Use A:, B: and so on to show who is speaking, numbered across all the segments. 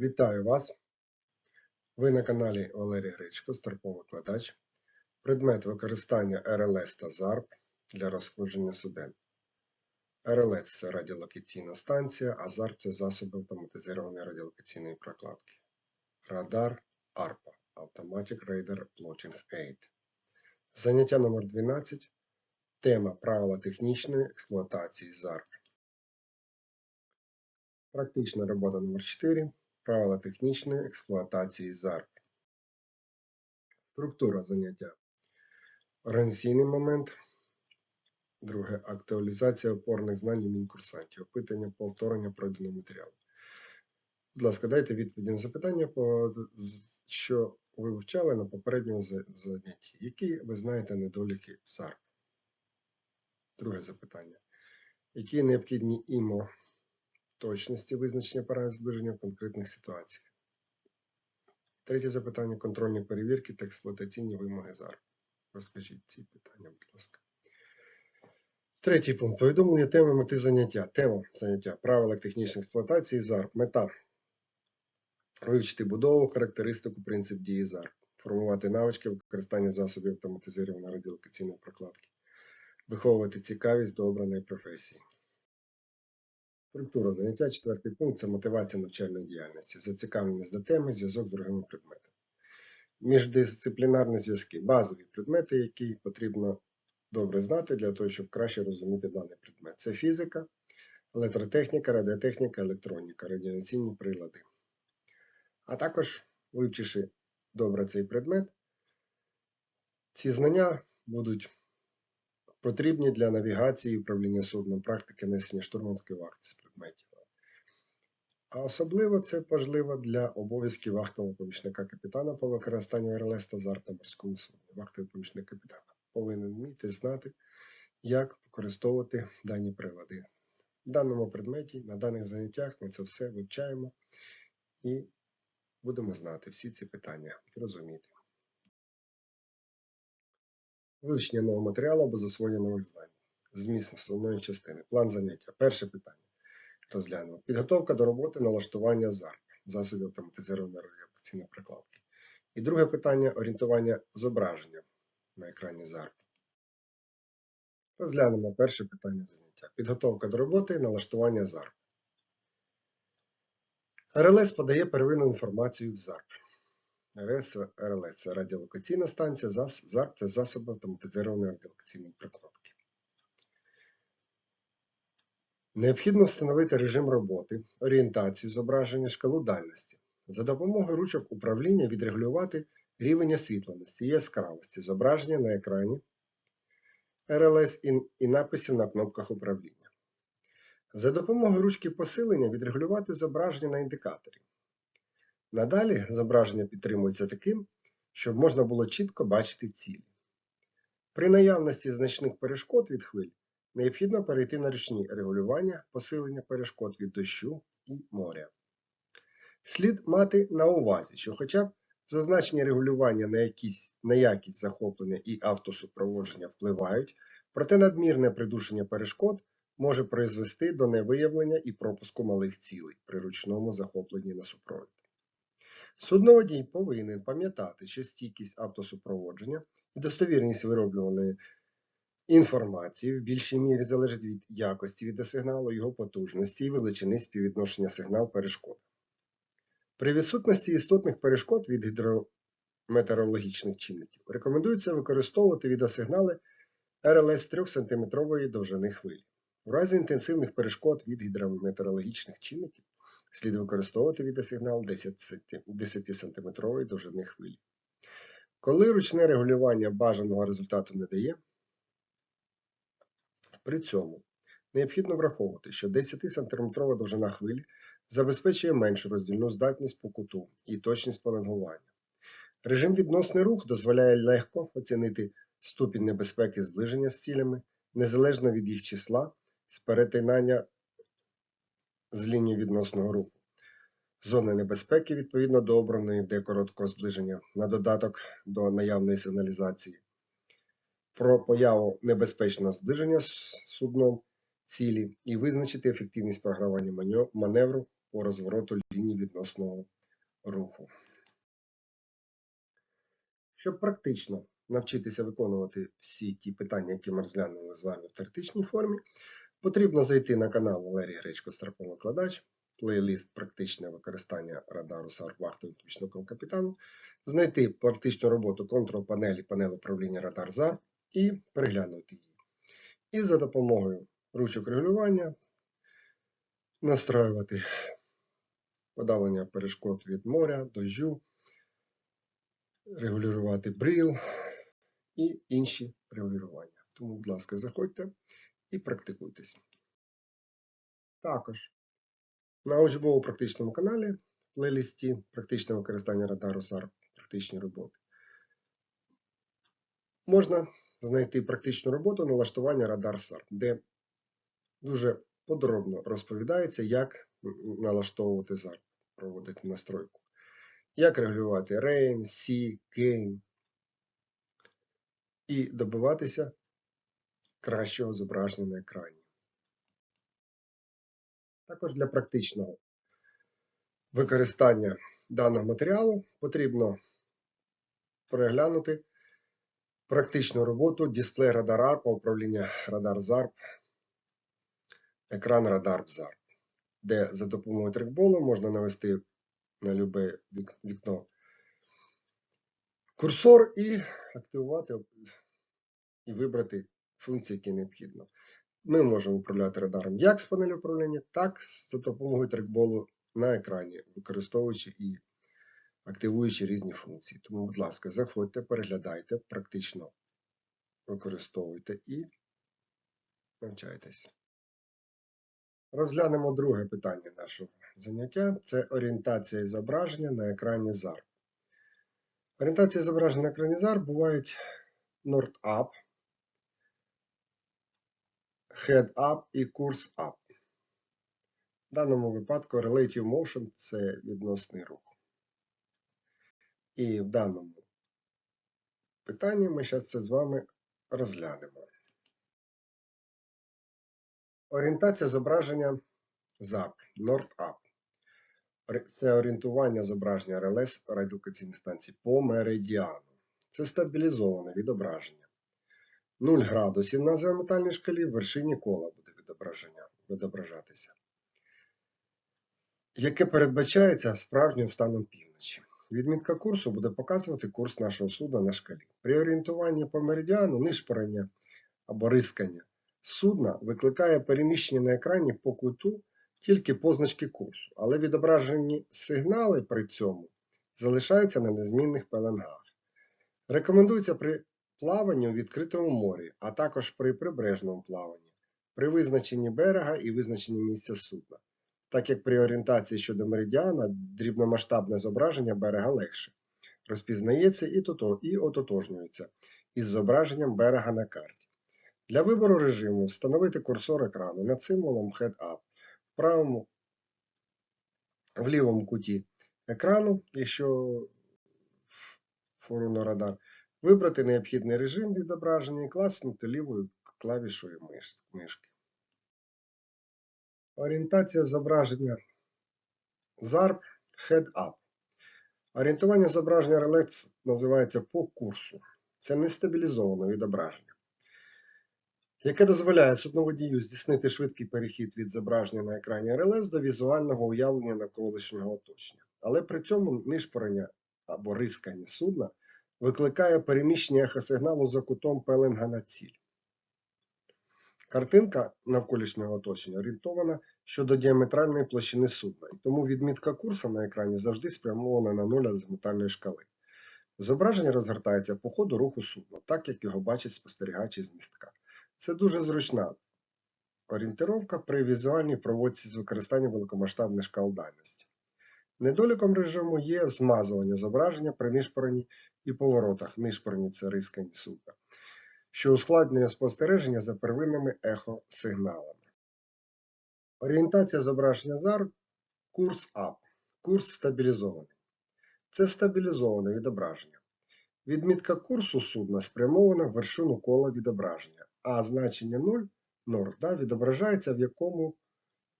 A: Вітаю вас! Ви на каналі Валерій Гречко, старпом-викладач. Предмет використання РЛС та ЗАРП для розходження суден. РЛС це радіолокаційна станція, а ЗАРП це засоби автоматизованої радіолокаційної прокладки. Радар ARPA Automatic Radar Plotting Aid. Заняття номер 12. Тема правила технічної експлуатації ЗАРП. Практична робота номер 4. Правила технічної експлуатації ЗАРП. Структура заняття. Організаційний момент. Друге. Актуалізація опорних знань у мінкурсантів. Опитання повторення пройденого матеріалу. Будь ласка, дайте відповіді на запитання, що ви вивчали на попередньому занятті. Які ви знаєте недоліки ЗАРП? Друге запитання. Які необхідні ІМО точності визначення параметрів зближення в конкретних ситуаціях. Третє запитання контрольні перевірки та експлуатаційні вимоги ЗАР. Розкажіть ці питання, будь ласка. Третій пункт. Повідомлення теми мети заняття. Тема заняття. Правила технічної експлуатації ЗАР. Мета. Вивчити будову, характеристику, принцип дії ЗАР. Формувати навички використання засобів автоматизованої радіолокаційної прокладки. Виховувати цікавість до обраної професії. Структура заняття, четвертий пункт це мотивація навчальної діяльності, зацікавленість до теми, зв'язок з другими предметами. Міждисциплінарні зв'язки базові предмети, які потрібно добре знати для того, щоб краще розуміти даний предмет. Це фізика, електротехніка, радіотехніка, електроніка, радіаційні прилади. А також, вивчивши добре цей предмет, ці знання будуть потрібні для навігації і управління судном, практики несення штурманської вахти з предметів. А особливо це важливо для обов'язків вахтового помічника капітана по використанню РЛС та ЗАР на морському судні. Вахтовий помічник капітана повинен вміти знати, як використовувати дані прилади. В даному предметі, на даних заняттях ми це все вивчаємо і будемо знати всі ці питання і розуміти. Вивчення нового матеріалу або засвоєння нових знань. Зміст основної частини. План заняття. Перше питання. Розглянемо. Підготовка до роботи налаштування ЗАРП, засобів автоматизованої радіолокаційної прикладки. І друге питання орієнтування зображення на екрані ЗАРП. Розглянемо перше питання заняття. Підготовка до роботи налаштування ЗАРП. РЛС подає первинну інформацію в ЗАРП. РС, РЛС це радіолокаційна станція, ЗАРП це засоби автоматизованої радіолокаційної прокладки. Необхідно встановити режим роботи, орієнтацію зображення, шкалу дальності. За допомогою ручок управління відрегулювати рівень освітленості і яскравості зображення на екрані РЛС і написів на кнопках управління. За допомогою ручки посилення відрегулювати зображення на індикаторі. Надалі зображення підтримується таким, щоб можна було чітко бачити цілі. При наявності значних перешкод від хвиль необхідно перейти на ручні регулювання посилення перешкод від дощу і моря. Слід мати на увазі, що хоча б зазначені регулювання на, якісь, на якість захоплення і автосупроводження впливають, проте надмірне придушення перешкод може призвести до невиявлення і пропуску малих цілей при ручному захопленні на супровід. Судноводій повинен пам'ятати, що стійкість автосупроводження і достовірність вироблюваної інформації в більшій мірі залежить від якості відеосигналу, його потужності і величини співвідношення сигнал-перешкод. При відсутності істотних перешкод від гідрометеорологічних чинників рекомендується використовувати відеосигнали РЛС 3 см довжини хвилі. В разі інтенсивних перешкод від гідрометеорологічних чинників слід використовувати відеосигнал 10 см довжини хвилі. Коли ручне регулювання бажаного результату не дає, при цьому необхідно враховувати, що 10-сантиметрова довжина хвилі забезпечує меншу роздільну здатність по куту і точність пеленгування. Режим відносний рух дозволяє легко оцінити ступінь небезпеки зближення з цілями, незалежно від їх числа з перетинання з лінії відносного руху. Зони небезпеки відповідно до обраної де короткого зближення на додаток до наявної сигналізації. Про появу небезпечного зближення з судном цілі і визначити ефективність програвання маневру по розвороту лінії відносного руху. Щоб практично навчитися виконувати всі ті питання, які ми розглянули з вами в теоретичній формі, потрібно зайти на канал Валерій Гречко Старповикладач, плейлист Практичне використання радару САР вахтовим помічником капітану, знайти практичну роботу контрол-панелі панель управління радар ЗАР і переглянути її. І за допомогою ручок регулювання настроювати подавлення перешкод від моря, дощу, регулювати брил і інші регулювання. Тому, будь ласка, заходьте і практикуйтесь. Також на учбово-практичному каналі в плейлисті Практичне використання радару САР практичні роботи можна знайти практичну роботу налаштування радар САР, де дуже подробно розповідається, як налаштовувати ЗАР, проводити настройку, як регулювати Rain, Sea, Gain і добиватися кращого зображення на екрані. Також для практичного використання даного матеріалу потрібно переглянути практичну роботу дисплей радар ARP, управління радар ZARP, екран радар ZARP, де за допомогою трекболу можна навести на любе вікно курсор і активувати і вибрати функції, які необхідно. Ми можемо управляти радаром як з панелі управління, так за допомогою трекболу на екрані, використовуючи і активуючи різні функції. Тому, будь ласка, заходьте, переглядайте, практично використовуйте і навчайтесь. Розглянемо друге питання нашого заняття це орієнтація і зображення на екрані ZAR. Орієнтація зображення на екрані ZAR бувають Nord Up, Head Up і Course Up. В даному випадку Relative Motion це відносний рух. І в даному питанні ми зараз це з вами розглянемо. Орієнтація зображення ZAP, Nord-Up. Це орієнтування зображення РЛС радіолокаційної станції по меридіану. Це стабілізоване відображення. 0 градусів на зеометальній шкалі в вершині кола буде відображення, відображатися, яке передбачається справжнім станом півночі. Відмітка курсу буде показувати курс нашого судна на шкалі. При орієнтуванні по меридіану нишпорення або рискання судна викликає переміщення на екрані по куту тільки позначки курсу, але відображені сигнали при цьому залишаються на незмінних пеленгах. Рекомендується при плаванні у відкритому морі, а також при прибережному плаванні, при визначенні берега і визначенні місця судна так як при орієнтації щодо меридіана дрібномасштабне зображення берега легше, розпізнається і, і ототожнюється із зображенням берега на карті. Для вибору режиму встановити курсор екрану над символом Head Up в правому в лівому куті екрану, якщо форуно радар, вибрати необхідний режим відображення і класнути лівою клавішою мишки. Орієнтація зображення ZARP Head Up. Орієнтування зображення реле називається по курсу. Це нестабілізоване відображення, яке дозволяє судноводію здійснити швидкий перехід від зображення на екрані РЛС до візуального уявлення навколишнього оточення. Але при цьому нишпорення або рискання судна викликає переміщення ехосигналу за кутом пеленга на ціль. Картинка навколишнього оточення орієнтована щодо діаметральної площини судна, і тому відмітка курсу на екрані завжди спрямована на нуль азимутальної шкали. Зображення розгортається по ходу руху судна, так як його бачить спостерігач з містка. Це дуже зручна орієнтировка при візуальній проводці з використанням великомасштабних шкал дальності. Недоліком режиму є змазування зображення при нишпоренні і поворотах. Нишпорені це рискані судна що ускладнює спостереження за первинними ехосигналами. Орієнтація зображення ZAR курс АП. Курс стабілізований. Це стабілізоване відображення. Відмітка курсу судна спрямована в вершину кола відображення, а значення 0 норда відображається в якому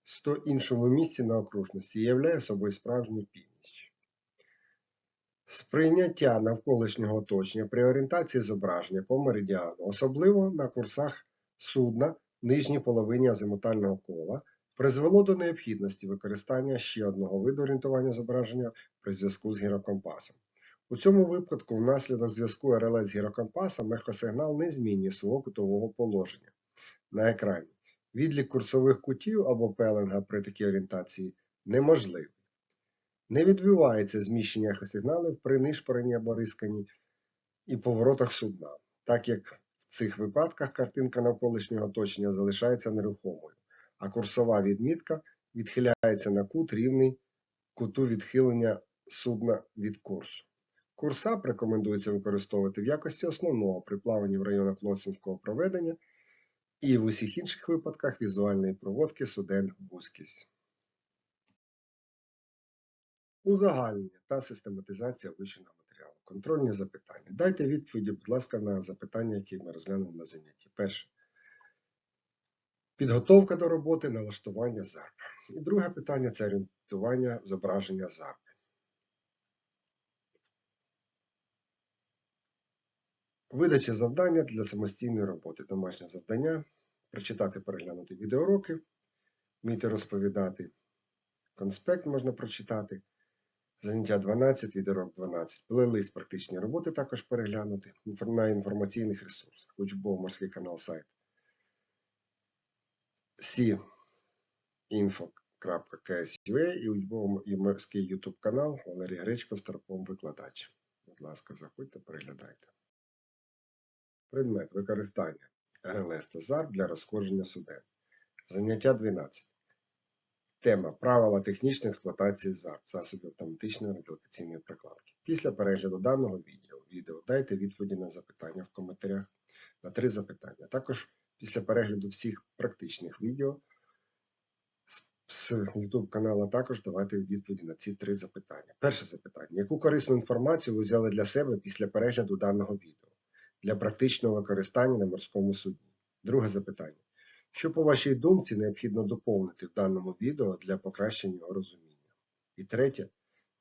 A: 100 іншому місці на окружності являє собою справжню північ. Сприйняття навколишнього оточення при орієнтації зображення по меридіану, особливо на курсах судна нижній половині азимутального кола, призвело до необхідності використання ще одного виду орієнтування зображення при зв'язку з гірокомпасом. У цьому випадку, внаслідок зв'язку РЛС з гірокомпасом, ехосигнал не змінює свого кутового положення на екрані. Відлік курсових кутів або пеленга при такій орієнтації неможливий. Не відбувається зміщення ехосигналів при нишпоренні або рисканні і поворотах судна, так як в цих випадках картинка навколишнього оточення залишається нерухомою, а курсова відмітка відхиляється на кут рівний куту відхилення судна від курсу. Курсап рекомендується використовувати в якості основного при плаванні в районах лоцинського проведення і в усіх інших випадках візуальної проводки суден вузькість. Узагальнення та систематизація вивченого матеріалу. Контрольні запитання. Дайте відповіді, будь ласка, на запитання, які ми розглянули на занятті. Перше. Підготовка до роботи, налаштування ЗАРП. І друге питання це орієнтування зображення ЗАРП. Видача завдання для самостійної роботи. Домашнє завдання. Прочитати, переглянути відеоуроки, вміти розповідати. Конспект можна прочитати. Заняття 12, відеорок 12. Плейлист практичні роботи також переглянути на інформаційних ресурсах. Учбово морський канал сайт sinfo.ks.ua і учбово морський YouTube канал Валерій Гречко Старпом викладач. Будь ласка, заходьте, переглядайте. Предмет використання РЛС та для розходження суден. Заняття 12. Тема Правила технічної експлуатації ЗАРП засобів автоматичної радіолокаційної прокладки. Після перегляду даного відео, відео дайте відповіді на запитання в коментарях на три запитання. Також після перегляду всіх практичних відео з YouTube каналу також давайте відповіді на ці три запитання. Перше запитання. Яку корисну інформацію ви взяли для себе після перегляду даного відео для практичного використання на морському судні? Друге запитання. Що, по вашій думці, необхідно доповнити в даному відео для покращення його розуміння? І третє.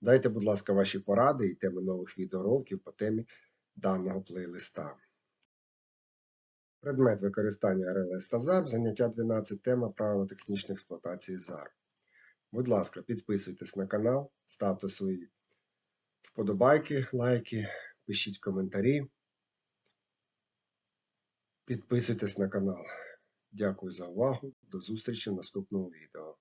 A: Дайте, будь ласка, ваші поради і теми нових відеороликів по темі даного плейлиста. Предмет використання РЛС та ЗАРП, заняття 12, тема правила технічної експлуатації ЗАРП. Будь ласка, підписуйтесь на канал, ставте свої вподобайки, лайки, пишіть коментарі. Підписуйтесь на канал. Дякую за увагу. До зустрічі в наступному відео.